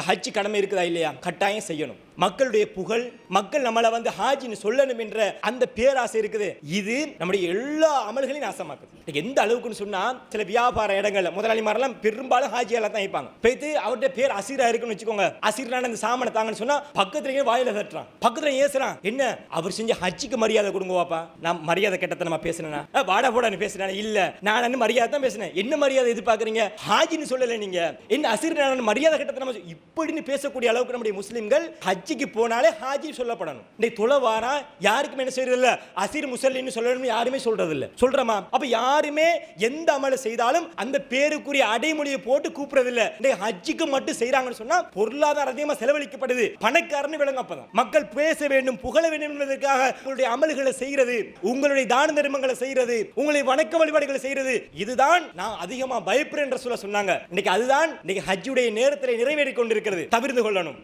இந்த ஹஜ் கடமை இருக்குதா இல்லையா? கட்டாயம் செய்யணும். மக்களுடைய புகழ் மக்கள் நம்மளை வந்து ஹாஜின்னு சொல்லணும் என்ற அந்த பேராசை இருக்குது. இது நம்முடைய எல்லா அமல்களையும் நாசமாக்குது. எந்த அளவுக்குன்னு சொன்னா சில வியாபார இடங்கள்ல முதலாளிமாரெல்லாம் பெரும்பாலும் ஹாஜியால தான் இருப்பாங்க. போயிட்டு அவருடைய பேர் அசீரா இருக்குன்னு வச்சுக்கோங்க. அசீரான அந்த சாமனை தாங்கன்னு சொன்னா பக்கத்துலயே வாயில தட்டுறான். பக்கத்துல ஏசுறான். என்ன? அவர் செஞ்ச ஹஜ்ஜுக்கு மரியாதை கொடுங்க வாப்பா நான் மரியாதை கெட்டத்தை நம்ம பேசுனேனா? வாடா போடான்னு நீ பேசுறேன் இல்ல. நான் மரியாதை தான் பேசினேன். என்ன மரியாதை எதிர்பார்க்குறீங்க? ஹாஜின்னு சொல்லல நீங்க. என்ன அசீர் மரியாதை கெட்டத்தை நம்ம இப்படின்னு பேசக்கூடிய அளவுக்கு நம்முடைய முஸ்லிம்கள் ஹஜ்ஜுக்கு போனாலே ஹாஜி சொல்லப்படணும். இன்னைக்கு தொலைவாரா யாருக்குமே என்ன செய்யறது இல்ல அசீர் முசல்லின்னு சொல்லணும்னு யாருமே சொல்றது இல்ல சொல்றமா? அப்ப யாருமே எந்த அமலை செய்தாலும் அந்த பேருக்குரிய அடைமொழியை போட்டு கூப்பிடுறது இல்ல இன்னைக்கு ஹஜ்ஜுக்கு மட்டும் செய்யறாங்கன்னு சொன்னா பொருளாதாரம் அதிகமா செலவழிக்கப்படுது. பணக்காரன்னு விளங்க அப்பதான் மக்கள் பேச வேண்டும் புகழ வேண்டும் என்பதற்காக உங்களுடைய அமல்களை செய்யறது உங்களுடைய தான தர்மங்களை செய்யறது உங்களுடைய வணக்க வழிபாடுகளை செய்யறது இதுதான் நான் அதிகமா பயப்படுறேன் என்று சொல்ல சொன்னாங்க. இன்னைக்கு அதுதான் இன்னைக்கு ஹஜ்ஜுடைய நேரத்தில் நிறைவேறி கொண்டிருக்கிறது. தவிர்த்து கொள்ளணும்.